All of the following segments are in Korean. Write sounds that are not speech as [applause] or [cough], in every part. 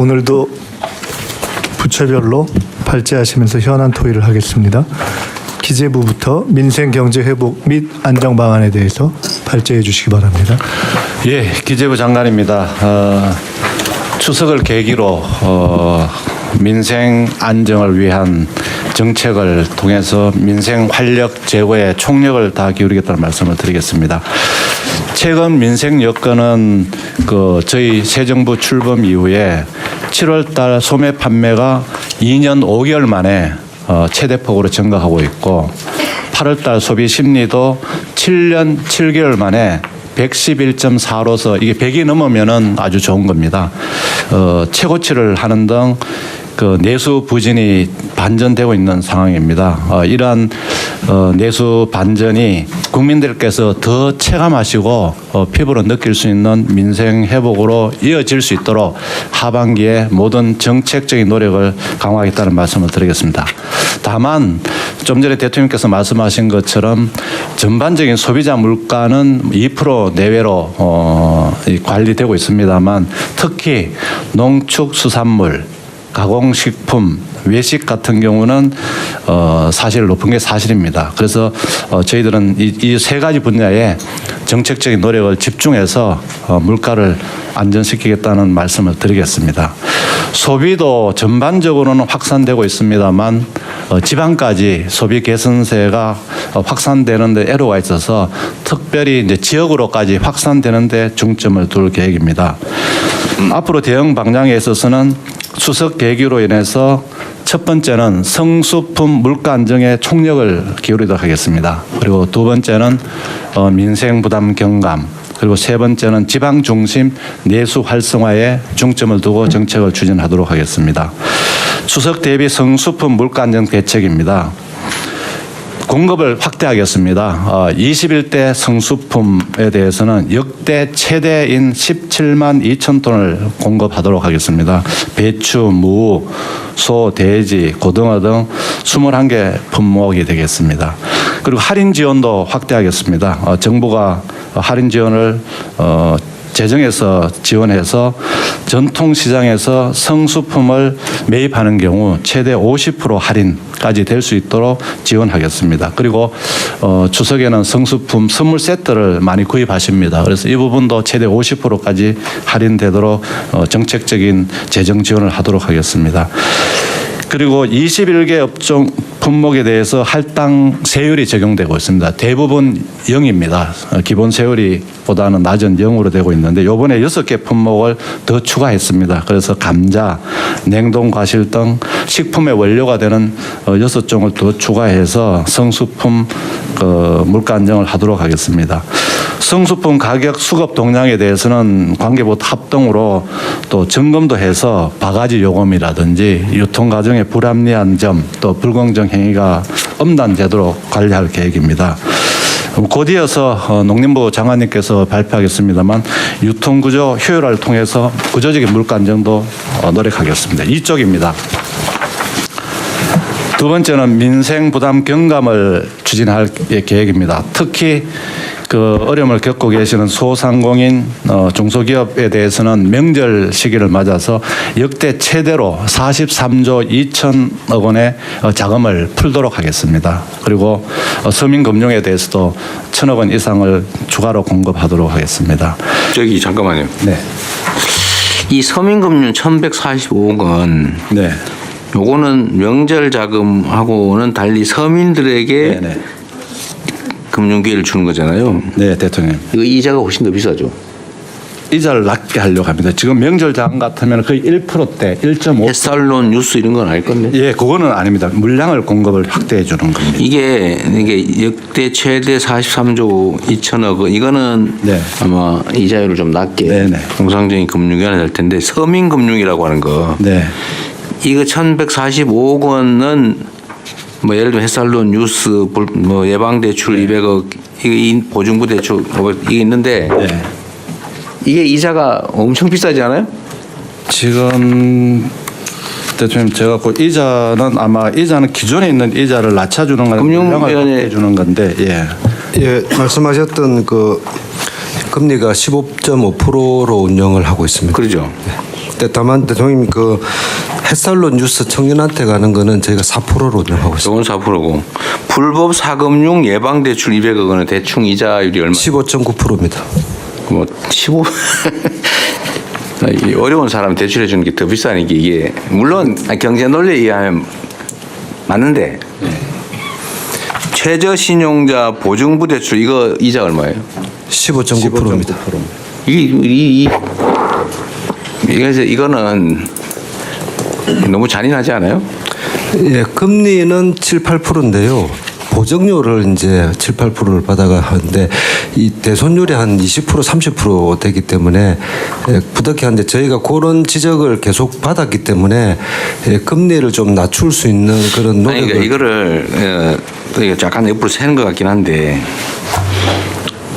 오늘도 부처별로 발제하시면서 현안 토의를 하겠습니다. 기재부부터 민생 경제 회복 및 안정 방안에 대해서 발제해 주시기 바랍니다. 예, 기재부 장관입니다. 어, 추석을 계기로 어, 민생 안정을 위한 정책을 통해서 민생 활력 제고에 총력을 다 기울이겠다는 말씀을 드리겠습니다. 최근 민생 여건은 그 저희 새 정부 출범 이후에 7월 달 소매 판매가 2년 5개월 만에 어, 최대폭으로 증가하고 있고 8월 달 소비 심리도 7년 7개월 만에 111.4로서 이게 100이 넘으면은 아주 좋은 겁니다. 어, 최고치를 하는 등 그 내수 부진이 반전되고 있는 상황입니다. 어, 이러한 어, 내수 반전이 국민들께서 더 체감하시고 어, 피부로 느낄 수 있는 민생 회복으로 이어질 수 있도록 하반기에 모든 정책적인 노력을 강화하겠다는 말씀을 드리겠습니다. 다만 좀 전에 대통령께서 말씀하신 것처럼 전반적인 소비자 물가는 2% 내외로 어, 이 관리되고 있습니다만 특히 농축수산물 가공식품, 외식 같은 경우는 어, 사실 높은 게 사실입니다. 그래서 어, 저희들은 이세 가지 분야에 정책적인 노력을 집중해서 어, 물가를 안전시키겠다는 말씀을 드리겠습니다. 소비도 전반적으로는 확산되고 있습니다만 어, 지방까지 소비 개선세가 어, 확산되는데 애로가 있어서 특별히 이제 지역으로까지 확산되는데 중점을 둘 계획입니다. 음, 앞으로 대응 방향에 있어서는 추석 계기로 인해서 첫 번째는 성수품 물가 안정에 총력을 기울이도록 하겠습니다. 그리고 두 번째는 어, 민생 부담 경감 그리고 세 번째는 지방 중심 내수 활성화에 중점을 두고 정책을 추진하도록 하겠습니다. 추석 대비 성수품 물가 안정 대책입니다. 공급을 확대하겠습니다. 어, 21대 성수품에 대해서는 역대 최대인 17만 2천 톤을 공급하도록 하겠습니다. 배추, 무, 소, 돼지, 고등어 등 21개 품목이 되겠습니다. 그리고 할인 지원도 확대하겠습니다. 어, 정부가 할인 지원을 어, 재정에서 지원해서 전통 시장에서 성수품을 매입하는 경우 최대 50% 할인까지 될 수 있도록 지원하겠습니다. 그리고 어, 추석에는 성수품 선물 세트를 많이 구입하십니다. 그래서 이 부분도 최대 50%까지 할인되도록 어, 정책적인 재정 지원을 하도록 하겠습니다. 그리고 21개 업종 품목에 대해서 할당 세율이 적용되고 있습니다. 대부분 0입니다. 기본 세율이보다는 낮은 0으로 되고 있는데 요번에 6개 품목을 더 추가했습니다. 그래서 감자, 냉동 과실 등 식품의 원료가 되는 어, 6종을 더 추가해서 성수품 그 물가 안정을 하도록 하겠습니다. 성수품 가격 수급 동향에 대해서는 관계부 합동으로 또 점검도 해서 바가지 요금이라든지 유통 과정의 불합리한 점 또 불공정 행위가 제도로 관리할 계획입니다. 곧이어서 어, 농림부 장관님께서 발표하겠습니다만 유통구조 효율화를 통해서 구조적인 물가 안정도 어, 노력하겠습니다. 이쪽입니다. 두 번째는 민생 부담 경감을 추진할 계획입니다. 특히 그 어려움을 겪고 계시는 소상공인 어, 중소기업에 대해서는 명절 시기를 맞아서 역대 최대로 43조 2천억 원의 어, 자금을 풀도록 하겠습니다. 그리고 어, 서민금융에 대해서도 천억 원 이상을 추가로 공급하도록 하겠습니다. 저기 잠깐만요. 네, 이 서민금융 1,145억 원 네, 요거는 명절 자금하고는 달리 서민들에게 네, 네, 금융 기회를 주는 거잖아요. 네, 대통령. 이거 이자가 훨씬 더 비싸죠. 이자를 낮게 하려고 합니다. 지금 명절 자금 같으면 거의 1%대, 1.5. 햇살론 뉴스 이런 건 아닐 건데. 예, 그거는 아닙니다. 물량을 공급을 확대해 주는 겁니다. 이게 이게 역대 최대 43조 2천억 원 이거는 네. 아마 이자율을 좀 낮게 네네. 통상적인 금융기관이 될 텐데 서민금융이라고 하는 거 네. 이거 1,145억 원은 뭐 예를 들면 햇살론 뉴스 불- 뭐 예방 대출 200억 이거 이 보증부 대출 뭐 이게 있는데 네. 이게 이자가 엄청 비싸지 않아요? 지금 대통령 제가 그 이자는 아마 이자는 기존에 있는 이자를 낮춰주는 건 금융위원회- 주는 건데 예. 예, 말씀하셨던 그 금리가 15.5%로 운영을 하고 있습니다. 그러죠. 네, 다만 대통령님 그 햇살로 뉴스 청년한테 가는 거는 저희가 4%로 운영하고 있습니다. 저건 4%고 불법 사금융 예방 대출 200억 원은 대충 이자율이 얼마? 15.9%입니다. 뭐 15. [laughs] 이 어려운 사람 대출해 주는 게 더 비싸는 게 이게 물론 경제 논리에 의하면 맞는데 최저 신용자 보증부 대출 이거 이자 얼마예요? 15.9%입니다. 이, 이, 이, 이래서 이거는 너무 잔인하지 않아요? 예, 금리는 7, 8%인데요. 보정료를 이제 7, 8%를 받아가 하는데 이 대손율이 한 20% 30% 되기 때문에 예, 부득이 한데 저희가 그런 지적을 계속 받았기 때문에 예, 금리를 좀 낮출 수 있는 그런 아니, 노력을 그러니까 이거를 어, 이거 약간 옆으로 새는 것 같긴 한데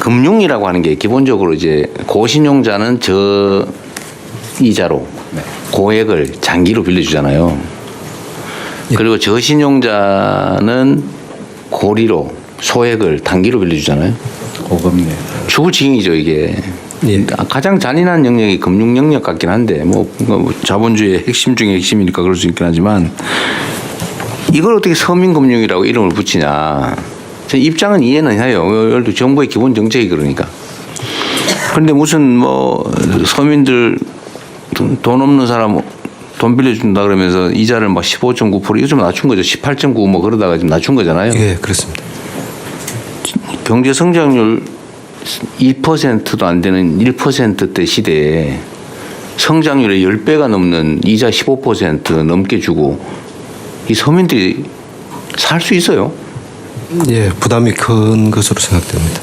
금융이라고 하는 게 기본적으로 이제 고신용자는 저 이자로 고액을 장기로 빌려주잖아요. 그리고 저신용자는 고리로 소액을 단기로 빌려주잖아요. 고금리. 죽을 지경이죠 이게. 예. 가장 잔인한 영역이 금융 영역 같긴 한데 뭐, 뭐 자본주의의 핵심 중의 핵심이니까 그럴 수 있긴 하지만 이걸 어떻게 서민금융이라고 이름을 붙이냐. 제 입장은 이해는 해요. 정부의 기본 정책이 그러니까. 그런데 무슨 뭐 서민들 돈- 돈 없는 사람 돈 빌려준다 그러면서 이자를 막 15.9% 이거 좀 낮춘 거죠. 18.9 뭐 그러다가 좀 낮춘 거잖아요. 예, 그렇습니다. 경제 성장률 2%도 안 되는 1%대 시대에 성장률의 10배가 넘는 이자 15% 넘게 주고 이 서민들이 살 수 있어요. 예, 부담이 큰 것으로 생각됩니다.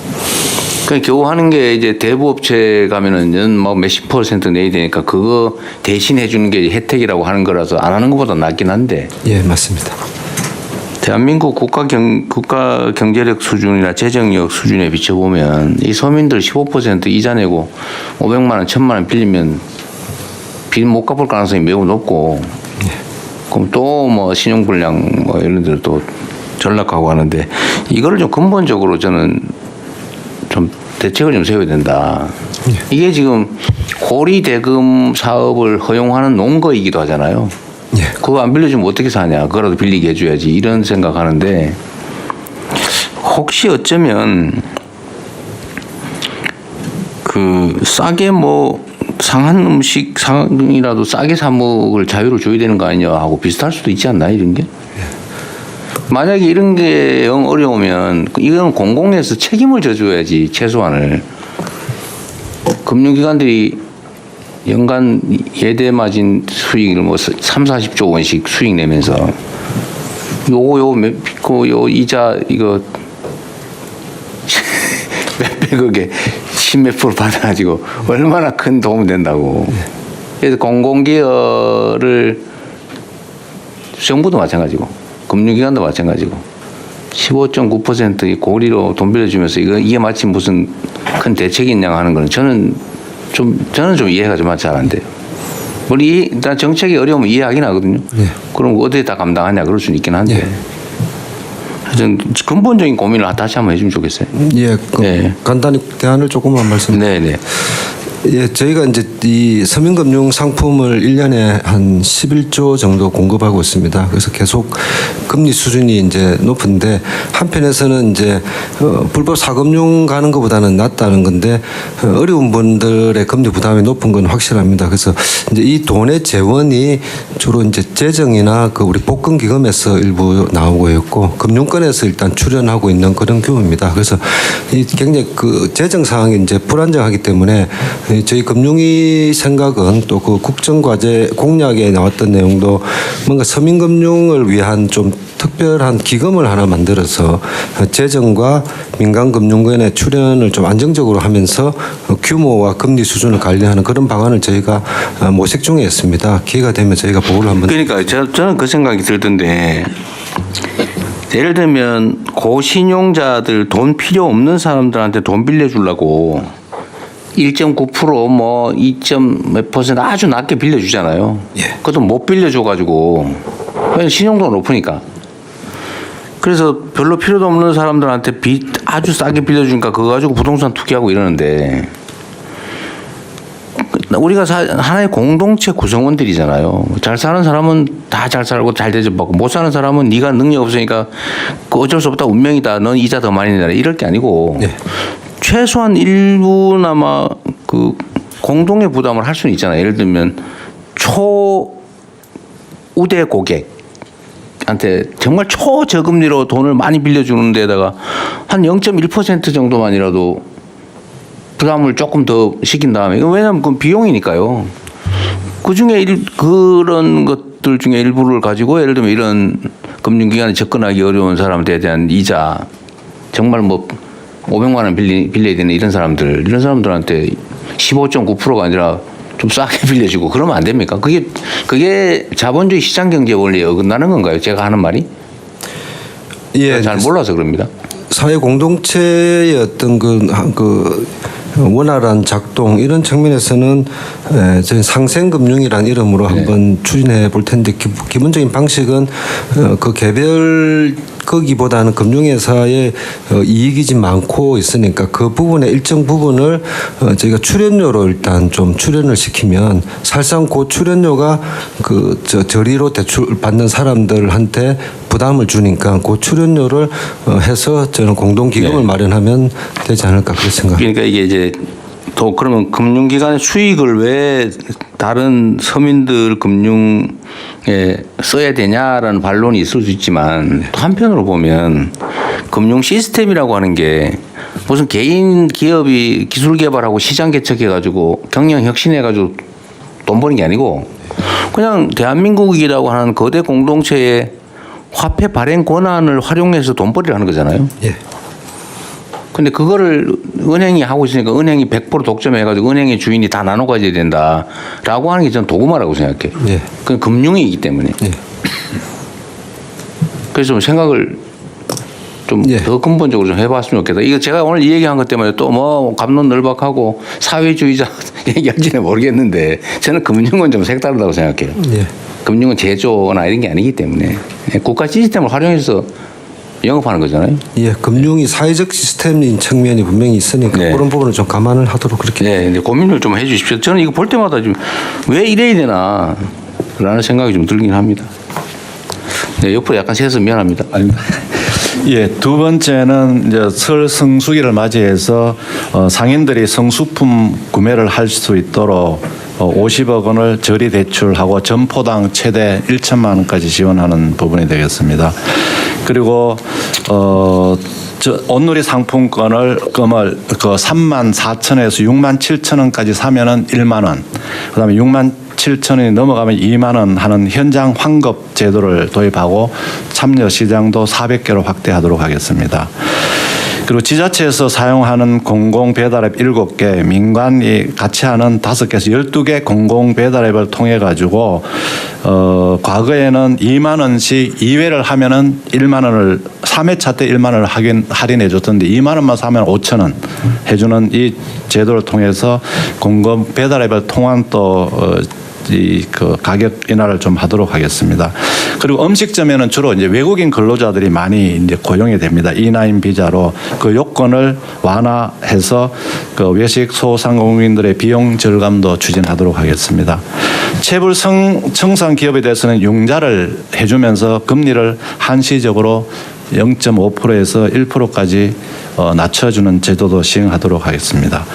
그러니까 겨우 하는 게 이제 대부업체 가면은 연뭐 몇십 퍼센트 내야 되니까 그거 대신 해 주는 게 혜택이라고 하는 거라서 안 하는 것보다 낫긴 한데 예, 맞습니다. 대한민국 국가 경 국가 경제력 수준이나 재정력 수준에 비춰 보면 이 서민들 15% 이자 내고 500만 원, 1000만 원 빌리면 빚 못 갚을 가능성이 매우 높고 그럼 또 뭐 신용불량 뭐 이런 데로 또 전락하고 하는데 이거를 좀 근본적으로 저는 좀 대책을 좀 세워야 된다. 이게 지금 고리 대금 사업을 허용하는 농거이기도 하잖아요. 예. 그거 안 빌려주면 어떻게 사냐. 그거라도 빌리게 해줘야지. 이런 생각하는데 혹시 어쩌면 그 싸게 뭐 상한 음식 상이라도 싸게 사 먹을 자유를 줘야 되는 거 아니냐 하고 비슷할 수도 있지 않나 이런 게. 만약에 이런 게 영 어려우면 이건 공공에서 책임을 져줘야지 최소한을 금융기관들이 연간 예대 마진 수익을 뭐 3, 40조 원씩 수익 내면서 요거 요, 몇- 그, 요 이자 이거 [laughs] 몇백억에 십몇 프로 받아가지고 얼마나 큰 도움 된다고. 그래서 공공기여를 정부도 마찬가지고 금융기관도 마찬가지고 15.9%이 고리로 돈 빌려주면서 이거 이게 마치 무슨 큰 대책이 있냐 하는 거는 저는 좀 저는 좀 이해가 좀 잘 안 돼요. 물론 이, 일단 정책이 어려우면 이해하긴 하거든요. 예. 그럼 어디에 다 감당하냐 그럴 수는 있긴 한데. 하여튼 근본적인 고민을 다시 한번 해주면 좋겠어요. 예, 그 네. 간단히 대안을 조금만 말씀. 네 네. 예, 저희가 이제 이 서민금융 상품을 1년에 한 11조 정도 공급하고 있습니다. 그래서 계속 금리 수준이 이제 높은데 한편에서는 이제 어, 불법 사금융 가는 것보다는 낫다는 건데 어, 어려운 분들의 금리 부담이 높은 건 확실합니다. 그래서 이제 이 돈의 재원이 주로 이제 재정이나 그 우리 복권기금에서 일부 나오고 있고 금융권에서 일단 출연하고 있는 그런 규모입니다. 그래서 이 굉장히 그 재정 상황이 이제 불안정하기 때문에 이 저희 금융위 생각은 또 그 국정과제 공약에 나왔던 내용도 뭔가 서민금융을 위한 좀 특별한 기금을 하나 만들어서 재정과 민간금융권의 출연을 좀 안정적으로 하면서 규모와 금리 수준을 관리하는 그런 방안을 저희가 모색 중에 있습니다. 기회가 되면 저희가 보고를 한번 그러니까 저, 저는 그 생각이 들던데 예를 들면 고신용자들 돈 필요 없는 사람들한테 돈 빌려주려고 1.9%뭐 2몇 퍼센트 아주 낮게 빌려주잖아요. 예. 그것도 못 빌려줘가지고 신용도가 높으니까. 그래서 별로 필요도 없는 사람들한테 빚 아주 싸게 빌려주니까 그거 가지고 부동산 투기하고 이러는데 우리가 사- 하나의 공동체 구성원들이잖아요. 잘 사는 사람은 다 잘 살고 잘 대접받고 못 사는 사람은 네가 능력 없으니까 그 어쩔 수 없다 운명이다. 넌 이자 더 많이 내라 이럴 게 아니고 네. 최소한 일부나마 그 공동의 부담을 할 수는 있잖아요. 예를 들면 초 우대 고객한테 정말 초저금리로 돈을 많이 빌려주는 데다가 한 0.1% 정도만이라도 부담을 조금 더 시킨 다음에 왜냐하면 그건 비용이니까요. 그 중에 일, 그런 것들 중에 일부를 가지고 예를 들면 이런 금융기관에 접근하기 어려운 사람들에 대한 이자 정말 뭐 500만 원 빌리, 빌려야 되는 이런 사람들 이런 사람들한테 15.9%가 아니라 좀 싸게 [laughs] 빌려주고 그러면 안 됩니까? 그게 그게 자본주의 시장 경제 원리에 어긋나는 건가요? 제가 하는 말이 예, 잘 몰라서 그럽니다. 사회 공동체의 어떤 그, 한- 그 원활한 작동 이런 측면에서는 에, 저희 상생금융이라는 이름으로 한번 추진해 볼 텐데 기, 기본적인 방식은 어, 그 개별 거기보다는 금융회사의 어, 이익이 좀 많고 있으니까 그 부분의 일정 부분을 어, 저희가 출연료로 일단 좀 출연을 시키면 사실상 그 출연료가 그 저 저리로 대출 받는 사람들한테 부담을 주니까 그 출연료를 어, 해서 저는 공동 기금을 마련하면 되지 않을까 그렇게 생각합니다. 그러니까 이게 이제 또 그러면 금융기관의 수익을 왜 다른 서민들 금융에 써야 되냐라는 반론이 있을 수 있지만 또 한편으로 보면 금융 시스템이라고 하는 게 무슨 개인 기업이 기술 개발하고 시장 개척해 가지고 경영 혁신해 가지고 돈 버는 게 아니고 그냥 대한민국이라고 하는 거대 공동체의 화폐 발행 권한을 활용해서 돈벌이를 하는 거잖아요. 예. 근데 그거를 은행이 하고 있으니까 은행이 100% 독점해가지고 은행의 주인이 다 나눠 가져야 된다라고 하는 게 저는 도구마라고 생각해요. 예. 그건 금융이기 때문에. 예. [clears throat] 그래서 좀 생각을 좀더 예. 근본적으로 좀 해봤으면 좋겠다. 이거 제가 오늘 이 얘기한 것 때문에 또 뭐 감론널박하고 사회주의자 [laughs] 얘기할지는 모르겠는데 저는 금융은 좀 색다르다고 생각해요. 예. 금융은 제조나 이런 게 아니기 때문에 국가 시스템을 활용해서 영업하는 거잖아요. 예, 금융이 사회적 시스템인 측면이 분명히 있으니까 네. 그런 부분을 좀 감안을 하도록 그렇게. 네, 근데 고민을 좀 해주십시오. 저는 이거 볼 때마다 좀왜 이래야 되나 라는 생각이 좀 들긴 합니다. 네, 옆으로 약간 세서 미안합니다. 예, 두 번째는 이제 설 성수기를 맞이해서 어, 상인들이 성수품 구매를 할 수 있도록 어, 50억 원을 저리 대출하고 점포당 최대 1천만 원까지 지원하는 부분이 되겠습니다. 그리고 어, 저 온누리 상품권을 금을 그 3만 4천에서 6만 7천 원까지 사면은 1만 원. 그다음에 6만 7천 원이 넘어가면 2만 원 하는 현장 환급 제도를 도입하고 참여 시장도 400개로 확대하도록 하겠습니다. 그리고 지자체에서 사용하는 공공 배달앱 7개, 민간이 같이 하는 5개에서 12개 공공 배달앱을 통해 가지고 어 과거에는 2만 원씩 2회를 하면은 1만 원을 3회차 때 1만 원을 할인 할인해 줬던데 2만 원만 사면 5천 원 해주는 이 제도를 통해서 공공 배달앱을 통한 또 어, 이 그 가격 인하를 좀 하도록 하겠습니다. 그리고 음식점에는 주로 이제 외국인 근로자들이 많이 이제 고용이 됩니다. E9 비자로 그 요건을 완화해서 그 외식 소상공인들의 비용 절감도 추진하도록 하겠습니다. 체불 성, 청산 기업에 대해서는 융자를 해주면서 금리를 한시적으로 0.5%에서 1%까지 어, 낮춰주는 제도도 시행하도록 하겠습니다.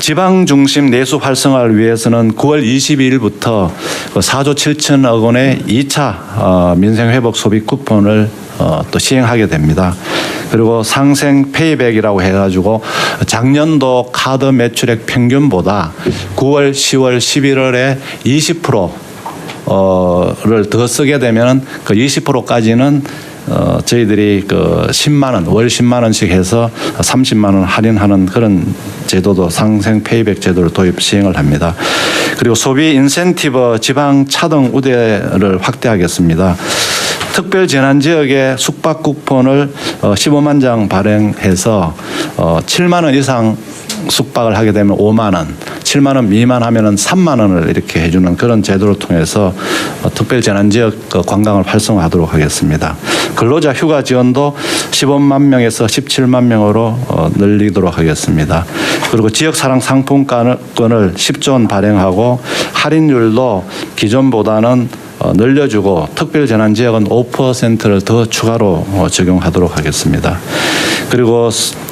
지방 중심 내수 활성화를 위해서는 9월 22일부터 4조 7천억 원의 2차 어, 민생 회복 소비 쿠폰을 어, 또 시행하게 됩니다. 그리고 상생 페이백이라고 해가지고 작년도 카드 매출액 평균보다 9월, 10월, 11월에 20% 어를 더 쓰게 되면은 그 20%까지는 어 저희들이 그 10만 원, 월 10만 원씩 해서 30만 원 할인하는 그런 제도도 상생 페이백 제도를 도입 시행을 합니다. 그리고 소비 인센티브 지방 차등 우대를 확대하겠습니다. 특별 재난 지역에 숙박 쿠폰을 어 15만 장 발행해서 어 7만 원 이상 숙박을 하게 되면 5만 원, 7만 원 미만 하면은 3만 원을 이렇게 해주는 그런 제도를 통해서 어, 특별 재난 지역 그 관광을 활성화하도록 하겠습니다. 근로자 휴가 지원도 15만 명에서 17만 명으로 어, 늘리도록 하겠습니다. 그리고 지역 사랑 상품권을 10조 원 발행하고 할인율도 기존보다는 어, 늘려주고 특별 재난 지역은 5%를 더 추가로 어, 적용하도록 하겠습니다. 그리고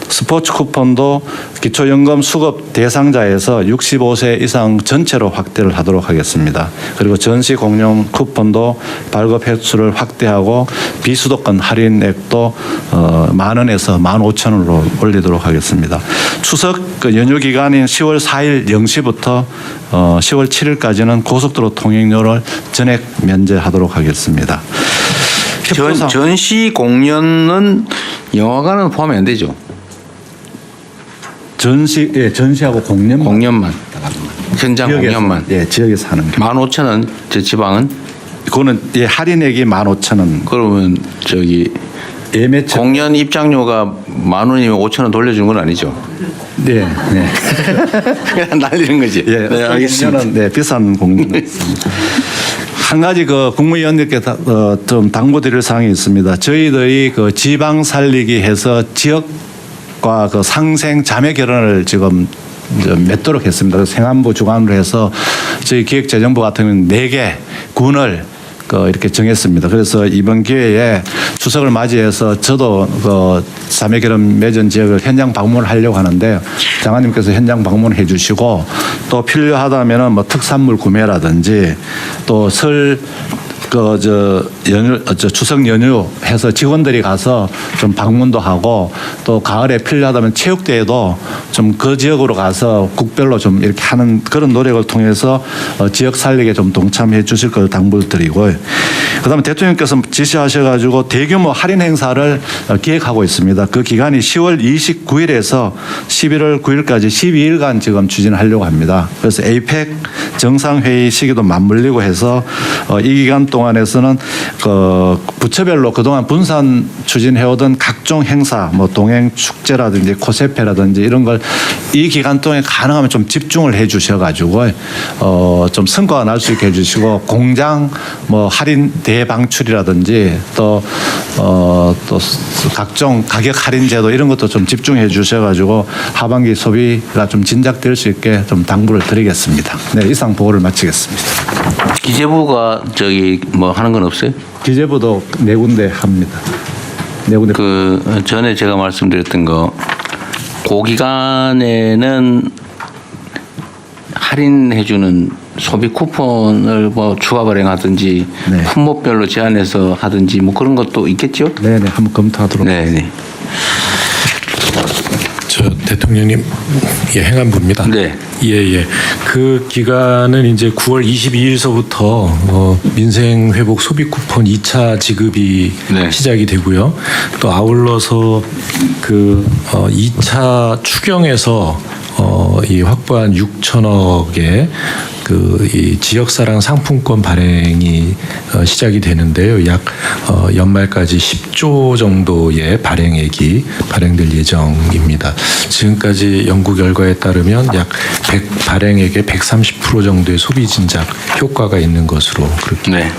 스- 스포츠 쿠폰도 기초연금 수급 대상자에서 65세 이상 전체로 확대를 하도록 하겠습니다. 그리고 전시 공룡 쿠폰도 발급 횟수를 확대하고 비수도권 할인액도 어, 만 원에서 만 오천 원으로 올리도록 하겠습니다. 추석 그 연휴 기간인 10월 4일 0시부터 어, 10월 7일까지는 고속도로 통행료를 전액 면제하도록 하겠습니다. 전, 전시 공연은 영화관은 포함이 안 되죠. 전시 예 전시하고 공연 공연만. 현장 공연만. 예 지역에서 하는 게 15,000원, 저 지방은? 그거는 예 할인액이 15,000원 그러면 저기 예매처 공연 입장료가 만 원이면 5천 원 돌려주는 건 아니죠. 네, 네. [laughs] 그냥 날리는 거지. 예, 네, 알겠습니다. 공연은 네 비싼 있습니다. 한 가지 그 국무위원님께 다- 어, 좀 당부드릴 사항이 있습니다. 저희들이 그 지방 살리기 해서 지역과 그 상생 자매 결혼을 지금 맺도록 했습니다. 행안부 주관으로 해서 저희 기획재정부 같은 경우는 네개 군을 그 이렇게 정했습니다. 그래서 이번 기회에 추석을 맞이해서 저도 그 자매 결혼 맺은 지역을 현장 방문을 하려고 하는데 장관님께서 현장 방문해 주시고 또 필요하다면은 뭐 특산물 구매라든지 또설 그저 연휴 어, 저 추석 연휴 해서 직원들이 가서 좀 방문도 하고 또 가을에 필요하다면 체육대회도 좀 그 지역으로 가서 국별로 좀 이렇게 하는 그런 노력을 통해서 어, 지역 살리기에 좀 동참해 주실 걸 당부를 드리고요. 그다음에 대통령께서 지시하셔가지고 대규모 할인 행사를 어, 기획하고 있습니다. 그 기간이 10월 29일에서 11월 9일까지 12일간 지금 추진하려고 합니다. 그래서 에이펙 정상회의 시기도 맞물리고 해서 어, 이 기간 동안에서는 그 부처별로 그동안 분산 추진해오던 각종 행사, 뭐 동행 축제라든지 코세페라든지 이런 걸 이 기간 동안에 가능하면 좀 집중을 해 주셔가지고 어, 좀 성과가 날 수 있게 해주시고 공장 뭐 할인 대방출이라든지 또 어, 또 각종 가격 할인 제도 이런 것도 좀 집중해 주셔가지고 하반기 소비가 좀 진작될 수 있게 좀 당부를 드리겠습니다. 네, 이상 보고를 마치겠습니다. 기재부가 저기 뭐 하는 건 없어요? 기재부도 네 군데 합니다. 네 군데 그 전에 제가 말씀드렸던 거 고기간에는 할인해주는 소비 쿠폰을 뭐 추가 발행하든지 네. 품목별로 제한해서 하든지 뭐 그런 것도 있겠죠? 네, 네, 한번 검토하도록. 네, 네. 저 대통령님 예 행안부입니다. 네. 예 예. 그 기간은 이제 9월 22일서부터 어, 민생 회복 소비 쿠폰 2차 지급이 네. 시작이 되고요. 또 아울러서 그 어, 2차 추경에서 어, 이 확보한 6천억의 그이 지역사랑 상품권 발행이 어, 시작이 되는데요. 약 어, 연말까지 10조 정도의 발행액이 발행될 예정입니다. 지금까지 연구 결과에 따르면 약 100, 발행액의 130% 정도의 소비 진작 효과가 있는 것으로 그렇게 네.